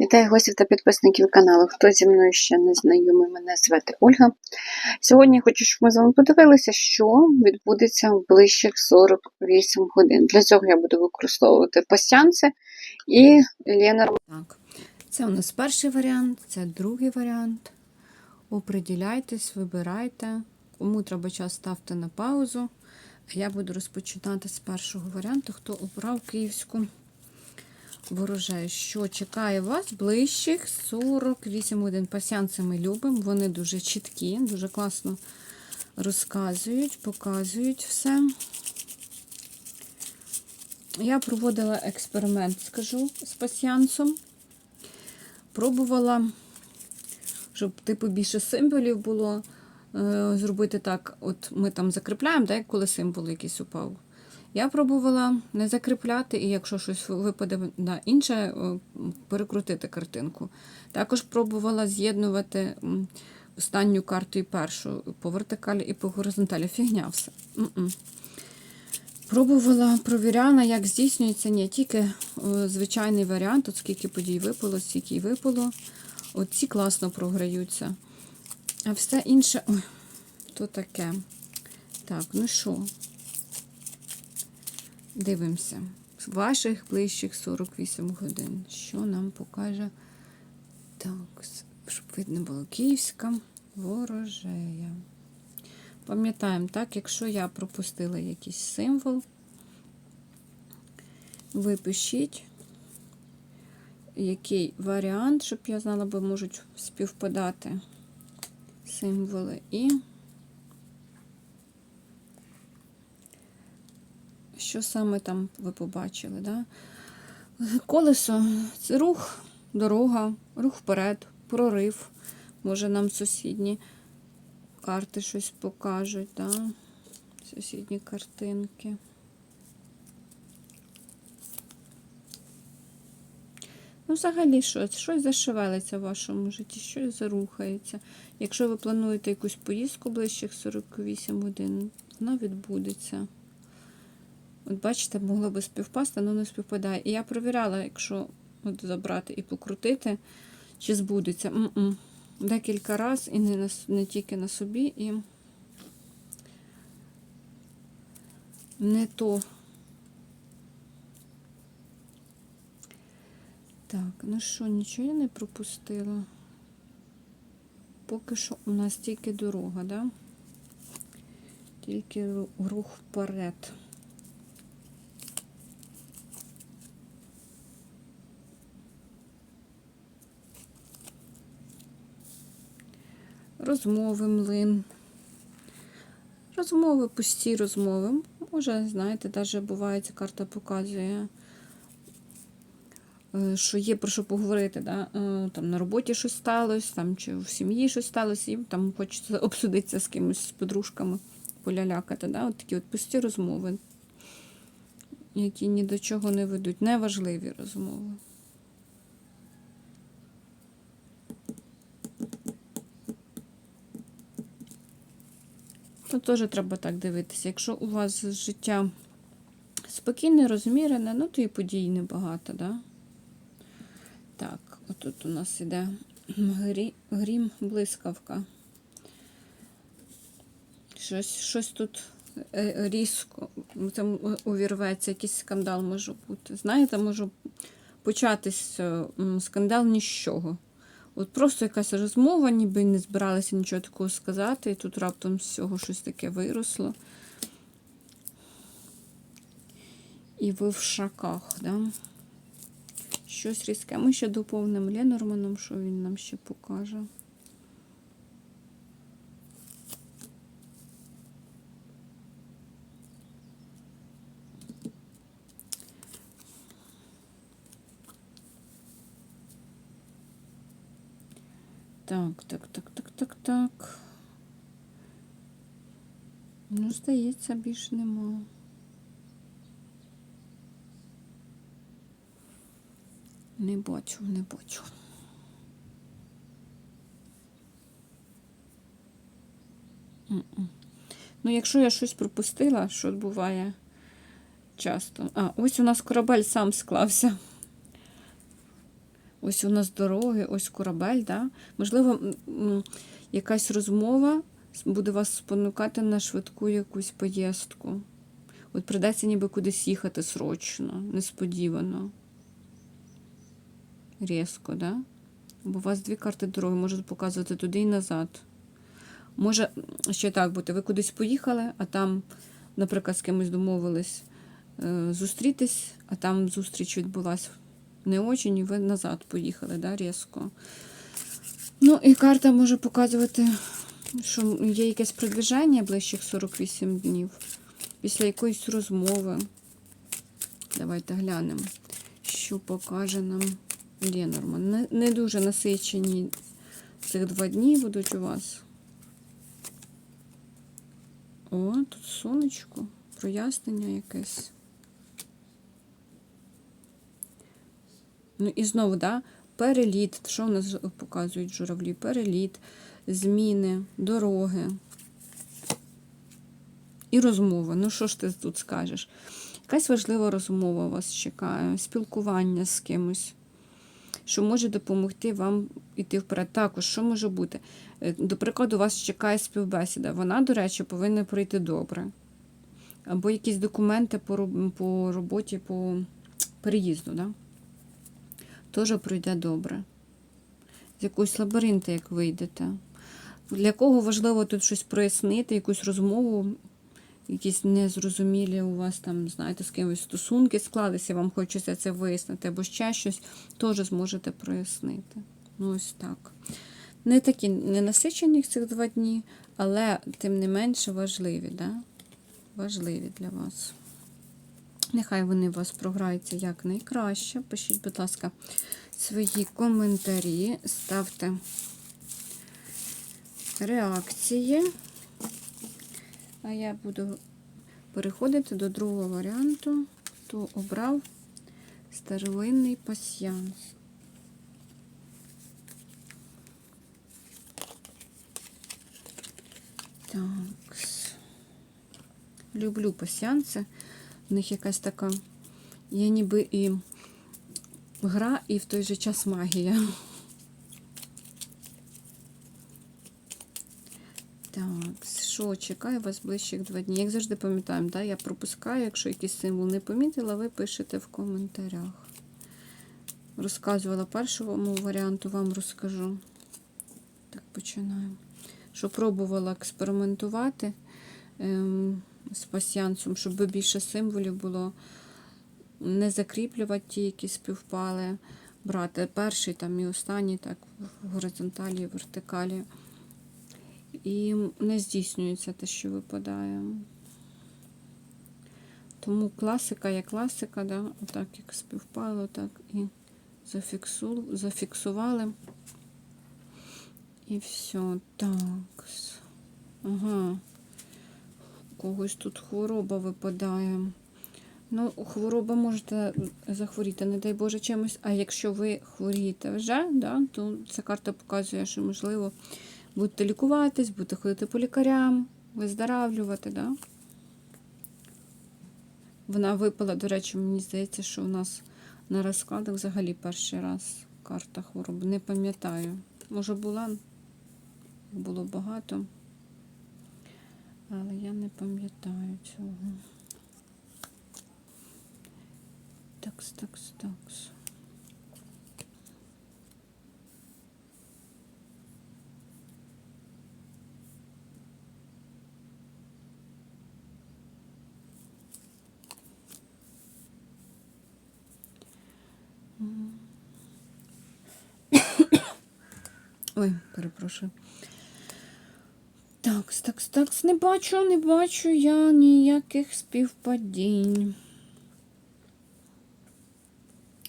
Вітаю гостів та підписників каналу. Хто зі мною ще не знайомий, мене звати Ольга. Сьогодні я хочу, щоб ми з вами подивилися, що відбудеться в ближчих 48 годин. Для цього я буду використовувати пастянці і Ленорман. Так, це у нас перший варіант, це другий варіант. Оприділяйтесь, вибирайте. Кому треба час, ставте на паузу. Я буду розпочинати з першого варіанту, хто обрав київську ворожею. Що чекає вас ближчих 48 годин. Пасянці ми любимо, вони дуже чіткі, дуже класно розказують, показують все. Я проводила експеримент, скажу, з пасіянцем. Пробувала, щоб типу більше символів було. е, Зробити так, от ми там закріпляємо, так, коли символ якийсь упав. Я пробувала не закріпляти, і якщо щось випаде на інше, е, перекрутити картинку. Також пробувала з'єднувати останню карту і першу по вертикалі і по горизонталі. Фігня все. М-м. Пробувала, провіряла, як здійснюється не тільки е, звичайний варіант, от скільки подій випало, скільки й випало. От ці класно програються. А все інше, ой, то таке. Так, ну що, дивимося. З ваших ближчих 48 годин. Що нам покаже? Так, щоб видно було київська ворожея. Пам'ятаємо, так, якщо я пропустила якийсь символ, ви пишіть, який варіант, щоб я знала, бо можуть співпадати символи. І що саме там ви побачили? Да? Колесо це рух, дорога, рух вперед, прорив, може нам сусідні карти щось покажуть, да? сусідні картинки. Ну, взагалі, щось, щось зашевелиться в вашому житті, щось зарухається. Якщо ви плануєте якусь поїздку ближчих 48 годин, вона відбудеться. От бачите, могло би співпасти, але не співпадає. І я провіряла, якщо от забрати і покрутити, чи збудеться. М-м декілька разів і не, на, не тільки на собі, і не то. Так, ну що, нічого я не пропустила. Поки що у нас тільки дорога, да? Тільки рух вперед. Розмови млин. Розмови, пусті розмови. Може, знаєте, навіть буває, ця карта показує, е, що є про що поговорити. Да? Е, там На роботі щось сталося, там, чи в сім'ї щось сталося, і там хочеться обсудитися з кимось, з подружками, полялякати. Да? От такі от пусті розмови, які ні до чого не ведуть. Неважливі розмови. Тут теж треба так дивитися. Якщо у вас життя спокійне, розмірене, ну то і подій небагато, да? Так, отут у нас іде грі, грім, блискавка. Щось щось тут е, різко там увірветься, якийсь скандал може бути. Знаєте, може початись скандал ні з чого. От просто якась розмова, ніби не збиралася нічого такого сказати, і тут раптом з цього щось таке виросло. І ви в шаках, да? Щось різке. Ми ще доповнимо Ленорманом, що він нам ще покаже. Так, так, так, так, так, так. Ну, здається, більше нема. Не бачу, не бачу. Ну, якщо я щось пропустила, що буває часто. А, ось у нас корабель сам склався. Ось у нас дороги, ось корабель, да? можливо, якась розмова буде вас спонукати на швидку якусь поїздку. От придеться ніби кудись їхати срочно, несподівано. Різко, да? Бо у вас дві карти дороги можуть показувати туди і назад. Може ще так бути, ви кудись поїхали, а там, наприклад, з кимось домовились е, зустрітись, а там зустріч відбулась не очень, і ви назад поїхали, да, різко. Ну, і карта може показувати, що є якесь продвиження ближчих 48 днів після якоїсь розмови. Давайте глянемо, що покаже нам Ленорман. Не, не дуже насичені цих два дні будуть у вас. О, тут сонечко, прояснення якесь. Ну і знову, да, переліт. Що в нас показують журавлі? Переліт, зміни, дороги. І розмова. Ну, що ж ти тут скажеш? Якась важлива розмова вас чекає, спілкування з кимось, що може допомогти вам йти вперед. Також, що може бути? Е, До прикладу, вас чекає співбесіда. Вона, до речі, повинна пройти добре. Або якісь документи по, роботі, по переїзду. Да? Теж пройде добре. З якогось лабіринту, як вийдете. Для кого важливо тут щось прояснити, якусь розмову, якісь незрозумілі у вас там, знаєте, з кимось стосунки склалися, вам хочеться це вияснити, або ще щось, теж зможете прояснити. Ну, ось так. Не такі ненасичені цих два дні, але тим не менше важливі, да? важливі для вас. Нехай вони у вас програються як найкраще. Пишіть, будь ласка, свої коментарі, ставте реакції. А я буду переходити до другого варіанту, хто обрав старовинний пасьянс. Так. Люблю пасьянси. В них якась така. Я ніби і гра, і в той же час магія. Так, що чекає вас ближчих два дні? Як завжди пам'ятаємо, да? я пропускаю, якщо якийсь символ не помітила, ви пишете в коментарях. Розказувала першому варіанту, вам розкажу. Так, починаємо. Що пробувала експериментувати ем, з пасіянцем, щоб більше символів було. Не закріплювати ті, які співпали, брати перший там і останній, так, в горизонталі і вертикалі. І не здійснюється те, що випадає. Тому класика є класика, да? отак як співпало, так і зафіксу... зафіксували. І все. Так. Ага. Когось тут хвороба випадає. Ну, хвороба можете захворіти, не дай Боже, чимось. А якщо ви хворієте вже, да, то ця карта показує, що можливо будете лікуватись, будете ходити по лікарям, виздоравлювати. Да? Вона випала, до речі, мені здається, що у нас на розкладах взагалі перший раз карта хвороби. Не пам'ятаю. Може була, було багато, але я не пам'ятаю цього. Такс, такс, такс. Ой, перепрошую. Такс, такс, такс. Не бачу, не бачу я ніяких співпадінь.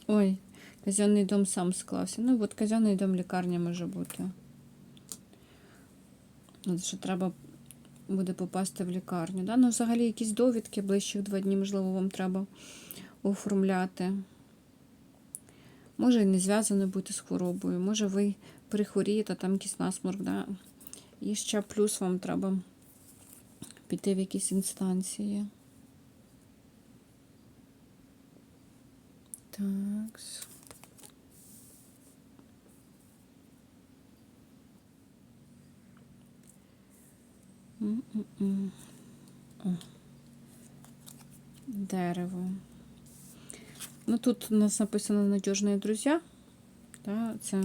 Ой, казенний дом сам склався. Ну, от казенний дом лікарня може бути. Що треба буде попасти в лікарню. Да? Ну, взагалі, якісь довідки ближчих два дні, можливо, вам треба оформляти. Може і не зв'язано бути з хворобою. Може, ви прихворієте, там якийсь насморк. Да? І ще плюс вам треба піти в якісь інстанції. Так. О. Дерево. Ну, Тут у нас написано надіжні друзі. Та, Це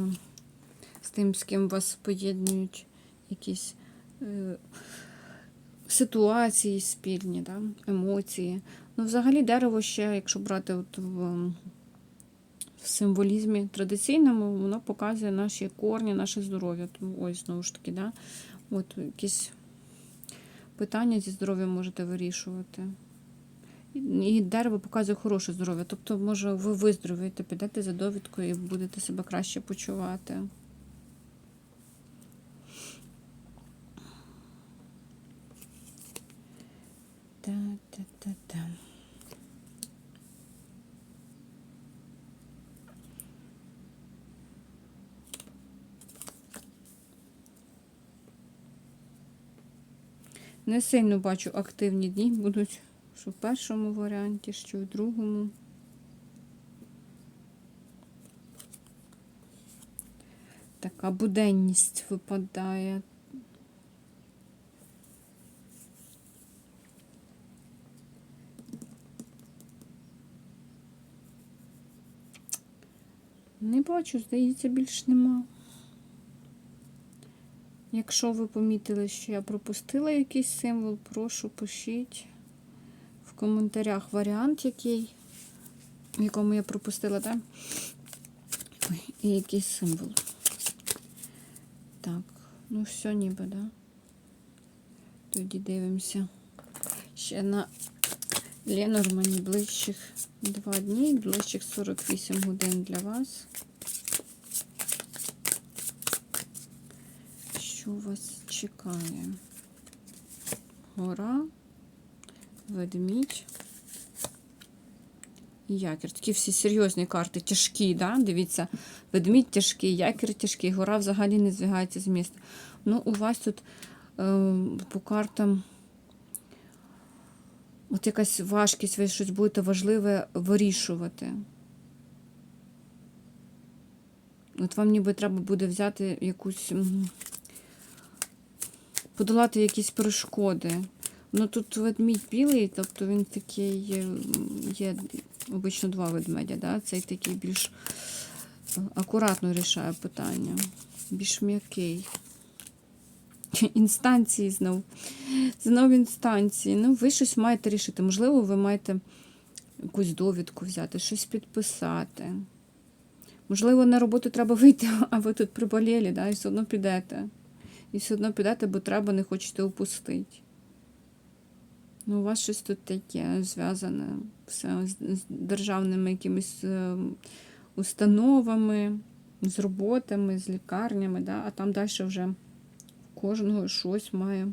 з тим, з ким вас поєднують якісь е, ситуації спільні, да, емоції. Ну, взагалі, дерево ще, якщо брати от в, в символізмі традиційному, воно показує наші корні, наше здоров'я. Тому ось знову ж таки, да, от якісь питання зі здоров'ям можете вирішувати. І дерево показує хороше здоров'я. Тобто, може, ви виздоровієте, підете за довідкою і будете себе краще почувати. Та-та-та-та. Не сильно бачу активні дні будуть, що в першому варіанті, що в другому. Така буденність випадає. Не бачу, здається, більш нема. Якщо ви помітили, що я пропустила якийсь символ, прошу пишіть в коментарях варіант, який, в якому я пропустила, так? І якийсь символ. Так, ну все ніби, да? Тоді дивимося. Ще на Ленормані ближчих два дні, ближчих 48 годин для вас. Що вас чекає? Гора, ведмідь і якір. Такі всі серйозні карти, тяжкі, да? дивіться, ведмідь тяжкий, якір тяжкий, гора взагалі не звігається з міста. Ну, у вас тут е, по картам от якась важкість, ви щось будете важливе вирішувати. От вам ніби треба буде взяти якусь. Подолати якісь перешкоди. Ну тут ведмідь білий, тобто він такий є, є обично два ведмедя, да? цей такий більш е, акуратно рішає питання, більш м'який. Інстанції знов. Знов інстанції. Ну, ви щось маєте рішити. Можливо, ви маєте якусь довідку взяти, щось підписати. Можливо, на роботу треба вийти, а ви тут приболіли, да, і все одно підете. І все одно підете, бо треба, не хочете упустити. Ну, у вас щось тут таке зв'язане все з, з державними якимись е, установами, з роботами, з лікарнями, да? а там далі вже в кожного щось має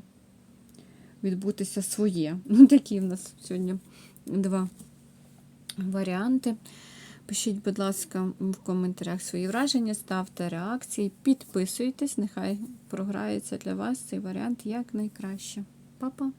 відбутися своє. Ну, такі в нас сьогодні два варіанти. Пишіть, будь ласка, в коментарях свої враження, ставте реакції, підписуйтесь, нехай програється для вас цей варіант як найкраще. Па-па!